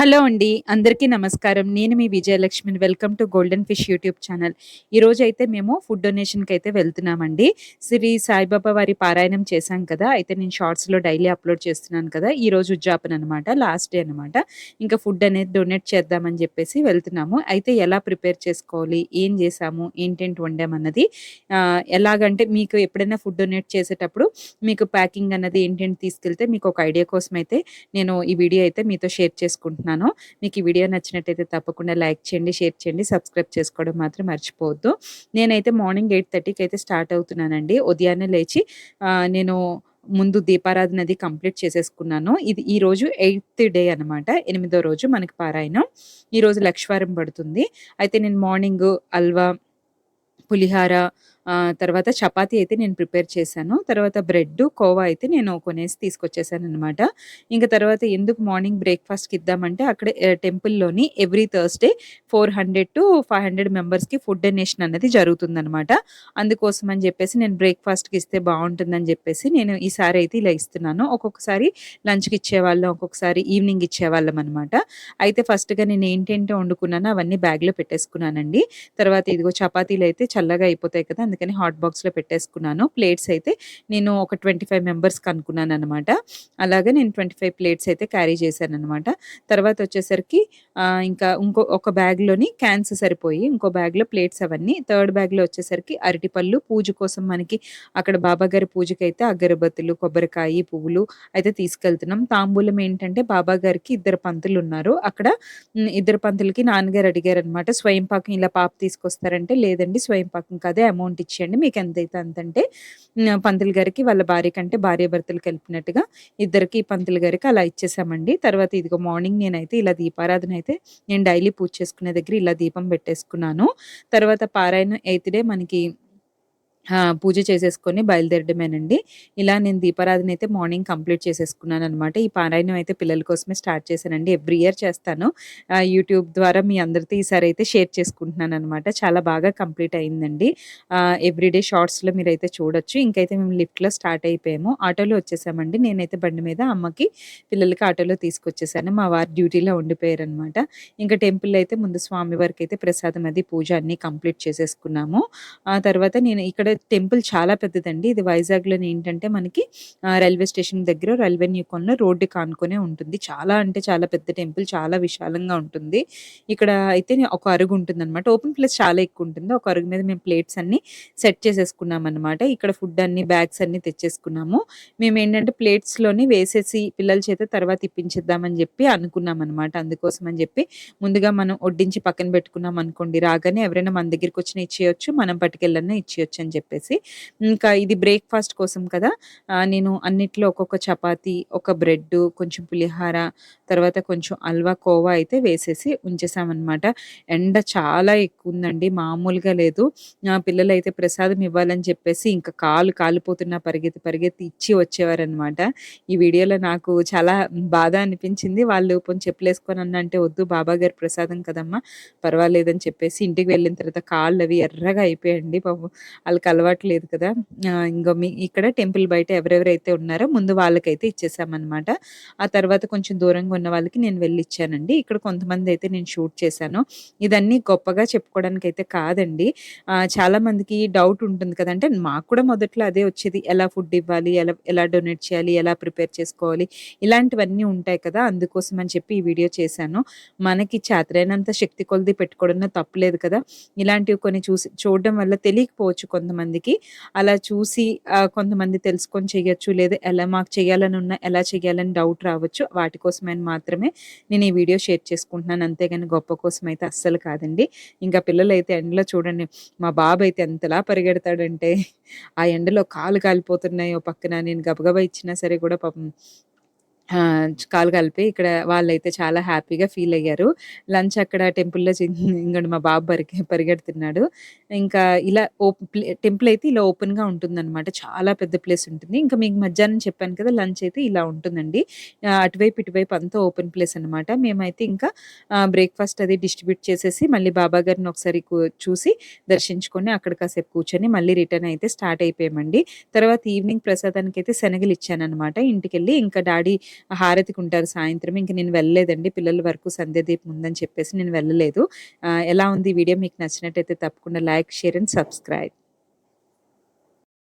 Hello అండి అందరికీ నమస్కారం. నేను మీ Vijayalakshmi welcome to golden fish YouTube channel. ఈరోజు అయితే మేము ఫుడ్ డొనేషన్కి అయితే వెళ్తున్నామండి. శ్రీ సాయిబాబా వారి పారాయణం చేశాం కదా అయితే నేను షార్ట్స్లో డైలీ అప్లోడ్ చేస్తున్నాను కదా ఈరోజు ఉద్యాపన అనమాట లాస్ట్ డే అనమాట ఇంకా ఫుడ్ అనేది డొనేట్ చేద్దామని చెప్పేసి వెళ్తున్నాము. అయితే ఎలా ప్రిపేర్ చేసుకోవాలి ఏం చేసాము ఏంటేంటి వండామన్నది ఎలాగంటే మీకు ఎప్పుడైనా ఫుడ్ డొనేట్ చేసేటప్పుడు మీకు ప్యాకింగ్ అన్నది ఏంటేంటి తీసుకెళ్తే మీకు ఒక ఐడియా కోసం అయితే నేను ఈ వీడియో అయితే మీతో షేర్ చేసుకుంటున్నాను. మీకు ఈ వీడియో నచ్చినట్టయితే తప్పకుండా లైక్ చేయండి షేర్ చేయండి సబ్స్క్రైబ్ చేసుకోవడం మాత్రం మర్చిపోవద్దు. నేనైతే మార్నింగ్ ఎయిట్ థర్టీకి అయితే స్టార్ట్ అవుతున్నానండి. ఉదయాన్నే లేచి నేను ముందు దీపారాధన అది కంప్లీట్ చేసేసుకున్నాను. ఇది ఈ రోజు ఎయిత్ డే అనమాట ఎనిమిదో రోజు మనకి పారాయణం. ఈరోజు లక్ష్వారం లక్షవారం పడుతుంది. అయితే నేను మార్నింగ్ అల్వా పులిహార తర్వాత చపాతీ అయితే నేను ప్రిపేర్ చేశాను. తర్వాత బ్రెడ్ కోవా అయితే నేను కొనేసి తీసుకొచ్చేసాను అనమాట ఇంకా తర్వాత ఎందుకు మార్నింగ్ బ్రేక్ఫాస్ట్కి ఇద్దామంటే అక్కడ టెంపుల్లోని every Thursday four hundred to five hundred మెంబర్స్కి ఫుడ్ డొనేషన్ అనేది జరుగుతుందనమాట అందుకోసం అని చెప్పేసి నేను బ్రేక్ఫాస్ట్కి ఇస్తే బాగుంటుందని చెప్పేసి నేను ఈసారి అయితే ఇలా ఇస్తున్నాను. ఒక్కొక్కసారి లంచ్కి ఇచ్చేవాళ్ళం ఒక్కొక్కసారి ఈవినింగ్ ఇచ్చేవాళ్ళం అనమాట అయితే ఫస్ట్గా నేను ఏంటేంటో వండుకున్నానో అవన్నీ బ్యాగ్లో పెట్టేసుకున్నానండి. తర్వాత ఇదిగో చపాతీలు అయితే చల్లగా అయిపోతాయి కదా అందుకని హాట్ బాక్స్లో పెట్టేసుకున్నాను. ప్లేట్స్ అయితే నేను ఒక ట్వంటీ ఫైవ్ మెంబర్స్కి అనుకున్నాను అనమాట అలాగే నేను ట్వంటీ ఫైవ్ ప్లేట్స్ అయితే క్యారీ చేశాను అనమాట తర్వాత వచ్చేసరికి ఇంకా ఇంకో ఒక బ్యాగ్లోని క్యాన్స్ సరిపోయి ఇంకో బ్యాగ్లో ప్లేట్స్ అవన్నీ. థర్డ్ బ్యాగ్లో వచ్చేసరికి అరటిపళ్ళు పూజ కోసం మనకి అక్కడ బాబా గారి పూజకి అయితే అగరబత్తులు కొబ్బరికాయ పువ్వులు అయితే తీసుకెళ్తున్నాం. తాంబూలం ఏంటంటే బాబా గారికి ఇద్దరు పంతులు ఉన్నారు. అక్కడ ఇద్దరు పంతులకి నాన్నగారు అడిగారు అనమాట స్వయం పాకం ఇలా పాప తీసుకొస్తారంటే లేదండి స్వయం పాకం కాదే అమౌంట్ ఇచ్చేయండి. మీకు ఎంతైతే అంతంటే పంతులు గారికి వాళ్ళ భార్య కంటే భార్య భర్తలు కలిపినట్టుగా ఇద్దరికి పంతులు గారికి అలా ఇచ్చేసామండి. తర్వాత ఇదిగో మార్నింగ్ నేనైతే ఇలా దీపారాధన అయితే నేను డైలీ పూజ చేసుకునే దగ్గర ఇలా దీపం పెట్టేసుకున్నాను. తర్వాత పారాయణ ఎయిత్ డే మనకి పూజ చేసేసుకొని బయలుదేరడమేనండి. ఇలా నేను దీపారాధన అయితే మార్నింగ్ కంప్లీట్ చేసేసుకున్నాను అనమాట ఈ పారాయణం అయితే పిల్లల కోసమే స్టార్ట్ చేశానండి. ఎవ్రీ ఇయర్ చేస్తాను. యూట్యూబ్ ద్వారా మీ అందరితో ఈసారి అయితే షేర్ చేసుకుంటున్నాను అనమాట చాలా బాగా కంప్లీట్ అయిందండి. ఎవ్రీడే షార్ట్స్లో మీరు అయితే చూడొచ్చు. ఇంకైతే మేము లిఫ్ట్లో స్టార్ట్ అయిపోయాము. ఆటోలో వచ్చేసామండి. నేనైతే బండి మీద అమ్మకి పిల్లలకి ఆటోలో తీసుకొచ్చేసాను. మా వారు డ్యూటీలో ఉండిపోయారు అనమాట ఇంకా టెంపుల్ అయితే ముందు స్వామి వారికి అయితే ప్రసాదం అది పూజ అన్నీ కంప్లీట్ చేసేసుకున్నాము. ఆ తర్వాత నేను ఇక్కడ టెంపుల్ చాలా పెద్దదండి. ఇది వైజాగ్లోని ఏంటంటే మనకి రైల్వే స్టేషన్ దగ్గర రైల్వే న్యూకోన్లో రోడ్డు కానుకొనే ఉంటుంది. చాలా అంటే చాలా పెద్ద టెంపుల్ చాలా విశాలంగా ఉంటుంది. ఇక్కడ అయితే ఒక అరుగు ఉంటుంది అనమాట ఓపెన్ ప్లేస్ చాలా ఎక్కువ ఉంటుంది. ఒక అరుగు మీద మేము ప్లేట్స్ అన్ని సెట్ చేసేసుకున్నాం అనమాట ఇక్కడ ఫుడ్ అన్ని బ్యాగ్స్ అన్ని తెచ్చేసుకున్నాము. మేము ఏంటంటే ప్లేట్స్లోని వేసేసి పిల్లల చేత తర్వాత ఇప్పించేద్దామని చెప్పి అనుకున్నాం అనమాట అందుకోసం అని చెప్పి ముందుగా మనం వడ్డించి పక్కన పెట్టుకున్నాం అనుకోండి రాగానే ఎవరైనా మన దగ్గరికి వచ్చినా ఇచ్చేయొచ్చు మనం పట్టుకెళ్ళన్నా ఇచ్చేయచ్చు అని చెప్పి చెప్పేసి. ఇంకా ఇది బ్రేక్ఫాస్ట్ కోసం కదా. నేను అన్నిట్లో ఒక్కొక్క చపాతీ ఒక బ్రెడ్ కొంచెం పులిహార తర్వాత కొంచెం అల్వా కోవా అయితే వేసేసి ఉంచేసామన్నమాట. ఎండ చాలా ఎక్కువ ఉందండి మామూలుగా లేదు. పిల్లలు అయితే ప్రసాదం ఇవ్వాలని చెప్పేసి ఇంకా కాలు కాలిపోతున్న పరిగెత్తి పరిగెత్తి ఇచ్చి వచ్చేవారనమాట ఈ వీడియోలో నాకు చాలా బాధ అనిపించింది. వాళ్ళు కొంచెం చెప్పులేసుకొని అన్న అంటే వద్దు బాబా గారి ప్రసాదం కదమ్మా పర్వాలేదని చెప్పేసి ఇంటికి వెళ్ళిన తర్వాత కాళ్ళు అవి ఎర్రగా అయిపోయాయండి పాపం. వాళ్ళకి అలవాటు లేదు కదా. ఇంకో మీ ఇక్కడ టెంపుల్ బయట ఎవరెవరైతే ఉన్నారో ముందు వాళ్ళకైతే ఇచ్చేసామన్నమాట. ఆ తర్వాత కొంచెం దూరంగా ఉన్న వాళ్ళకి నేను వెళ్ళి ఇచ్చానండి ఇక్కడ కొంతమంది అయితే నేను షూట్ చేశాను. ఇదన్నీ గొప్పగా చెప్పుకోవడానికి అయితే కాదండి చాలామందికి చాలా మందికి డౌట్ ఉంటుంది కదంటే మాకు కూడా మొదట్లో అదే వచ్చేది. ఎలా ఫుడ్ ఇవ్వాలి? ఎలా ఎలా డొనేట్ చేయాలి? ఎలా ప్రిపేర్ చేసుకోవాలి? ఇలాంటివన్నీ ఉంటాయి కదా. అందుకోసం అని చెప్పి ఈ వీడియో చేశాను. మనకి చేతనైనంత శక్తి కొలది పెట్టుకోవడంలో తప్పులేదు కదా. ఇలాంటివి కొన్ని చూసి చూడడం వల్ల తెలియకపోవచ్చు కొంతమంది. కొంతమందికి అలా చూసి కొంతమంది తెలుసుకొని చేయొచ్చు లేదా ఎలా మాకు చేయాలని ఉన్నా ఎలా చేయాలని డౌట్ రావచ్చు. వాటి కోసమైనా మాత్రమే నేను ఈ వీడియో షేర్ చేసుకుంటున్నాను. అంతేగాని గొప్ప కోసం అయితే అస్సలు కాదండి. ఇంకా పిల్లలు అయితే ఎండలో చూడండి మా బాబు అయితే ఎంతలా పరిగెడతాడంటే ఆ ఎండలో కాలు కాలిపోతున్నాయి ఓ పక్కన. నేను గబగబా ఇచ్చినా సరే కూడా పాపం కాలు కలిపి ఇక్కడ వాళ్ళైతే చాలా హ్యాపీగా ఫీల్ అయ్యారు. లంచ్ అక్కడ టెంపుల్‌లో చి మా బాబు పరిగె పరిగెడుతున్నాడు. ఇంకా ఇలా ఓప్ టెంపుల్ అయితే ఇలా ఓపెన్‌గా ఉంటుందన్నమాట చాలా పెద్ద ప్లేస్ ఉంటుంది. ఇంకా మీకు మధ్యాహ్నం చెప్పాను కదా! లంచ్ అయితే ఇలా ఉంటుందండి. అటువైపు, ఇటువైపు అంతా ఓపెన్ ప్లేస్ అనమాట. మేమైతే ఇంకా బ్రేక్‌ఫాస్ట్ అది డిస్ట్రిబ్యూట్ చేసేసి మళ్ళీ బాబా గారిని ఒకసారి చూసి దర్శించుకొని అక్కడ కాసేపు కూర్చొని మళ్ళీ రిటర్న్ అయితే స్టార్ట్ అయిపోయామండి. తర్వాత ఈవినింగ్ ప్రసాదానికి అయితే శనగలు ఇచ్చాననమాట ఇంటికెళ్ళి. ఇంకా డాడీ హారతికి ఉంటారు సాయంత్రం. ఇంక నేను వెళ్ళలేదండి. పిల్లల వరకు సంధ్యాదీపం ఉందని చెప్పేసి నేను వెళ్ళలేదు. ఎలా ఉంది వీడియో మీకు నచ్చినట్టయితే తప్పకుండా లైక్, షేర్ అండ్ సబ్స్క్రైబ్.